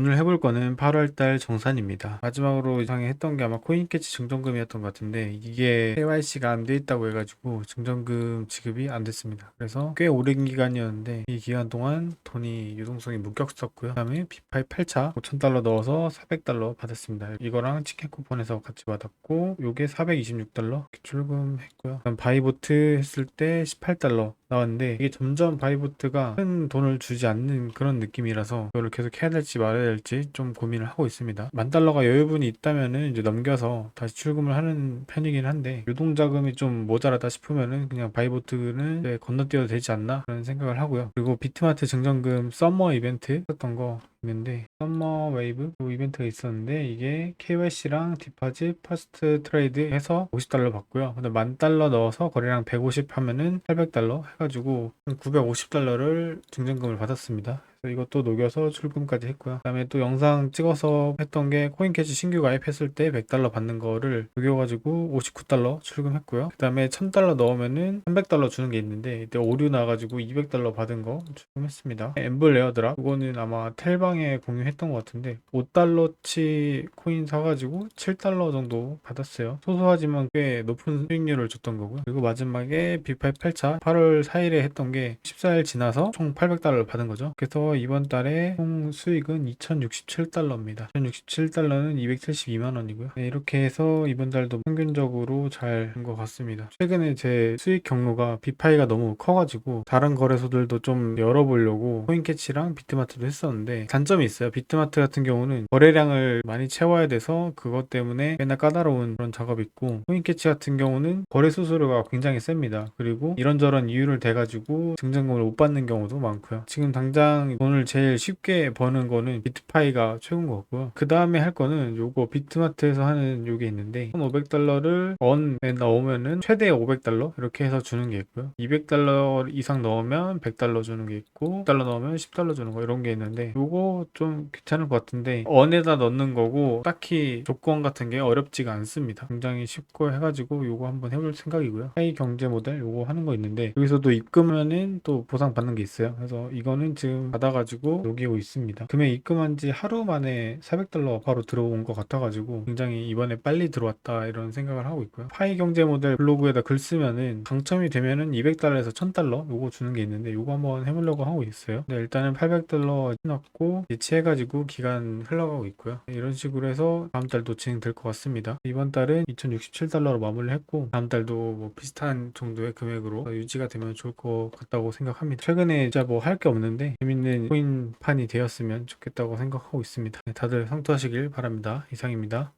오늘 해볼 거는 8월달 정산입니다. 마지막으로 이상에 했던 게 아마 코인캐치 증정금이었던 것 같은데 이게 KYC가 안 돼 있다고 해가지고 증정금 지급이 안 됐습니다. 그래서 꽤 오랜 기간이었는데 이 기간 동안 돈이 유동성이 무격했었고요. 그 다음에 비파이 8차 5,000달러 넣어서 400달러 받았습니다. 이거랑 치킨 쿠폰에서 같이 받았고 요게 426달러 출금했고요. 바이보트 했을 때 18달러 나왔는데 이게 점점 바이보트가 큰 돈을 주지 않는 그런 느낌이라서 이거를 계속 해야 될지 말아야 될지 좀 고민을 하고 있습니다. 만 달러가 여유분이 있다면은 이제 넘겨서 다시 출금을 하는 편이긴 한데 유동 자금이 좀 모자라다 싶으면은 그냥 바이보트는 이제 건너뛰어도 되지 않나 그런 생각을 하고요. 그리고 비트마트 증정금 썸머 이벤트 했던 거 있는데 썸머 웨이브 그 이벤트가 있었는데 이게 KYC랑 디파짓 퍼스트 트레이드 해서 50달러 받고요. 근데 만 달러 넣어서 거래량 150 하면은 800달러 해가지고 950달러를 증정금을 받았습니다. 이것도 녹여서 출금까지 했고요. 그 다음에 또 영상 찍어서 했던 게 코인캐치 신규 가입했을 때 100달러 받는 거를 녹여가지고 59달러 출금했고요. 그 다음에 1000달러 넣으면은 300달러 주는 게 있는데 이때 오류 나가지고 200달러 받은 거 출금했습니다. 엠블 레어드랍 그거는 아마 텔방에 공유했던 것 같은데 5달러치 코인 사가지고 7달러 정도 받았어요. 소소하지만 꽤 높은 수익률을 줬던 거고요. 그리고 마지막에 B8 8차 8월 4일에 했던 게 14일 지나서 총 800달러를 받은 거죠. 그래서 이번 달에 총 수익은 2067달러입니다. 2067달러는 272만 원이고요. 네, 이렇게 해서 이번 달도 평균적으로 잘 된 것 같습니다. 최근에 제 수익 경로가 비파이가 너무 커가지고 다른 거래소들도 좀 열어보려고 코인캐치랑 비트마트도 했었는데 단점이 있어요. 비트마트 같은 경우는 거래량을 많이 채워야 돼서 그것 때문에 맨날 까다로운 그런 작업이 있고 코인캐치 같은 경우는 거래 수수료가 굉장히 셉니다. 그리고 이런저런 이유를 대가지고 증정금을 못 받는 경우도 많고요. 지금 당장 돈을 제일 쉽게 버는 거는 비트파이가 최고인 것 같고요. 그 다음에 할 거는 요거 비트마트에서 하는 요게 있는데 1,500달러를 원에 넣으면은 최대 500달러 이렇게 해서 주는 게 있고요. 200달러 이상 넣으면 100달러 주는 게 있고 10달러 넣으면 10달러 주는 거 이런 게 있는데 요거 좀 괜찮을 것 같은데 원에다 넣는 거고 딱히 조건 같은 게 어렵지가 않습니다. 굉장히 쉽고 해가지고 요거 한번 해볼 생각이고요. 하이 경제 모델 요거 하는 거 있는데 여기서도 입금하면은 또 보상 받는 게 있어요. 그래서 이거는 지금 받아 가지고 녹이고 있습니다. 금액 입금한 지 하루 만에 400달러 바로 들어온 것 같아가지고 굉장히 이번에 빨리 들어왔다 이런 생각을 하고 있고요. 파이 경제 모델 블로그에다 글 쓰면은 당첨이 되면은 200달러에서 1000달러 요거 주는 게 있는데 요거 한번 해보려고 하고 있어요. 근데 일단은 800달러 해놨고 예치해가지고 기간 흘러가고 있고요. 이런 식으로 해서 다음 달도 진행될 것 같습니다. 이번 달은 2067달러로 마무리를 했고 다음 달도 뭐 비슷한 정도의 금액으로 유지가 되면 좋을 것 같다고 생각합니다. 최근에 진짜 뭐 할 게 없는데 재밌는 코인판이 되었으면 좋겠다고 생각하고 있습니다. 네, 다들 성투하시길 바랍니다. 이상입니다.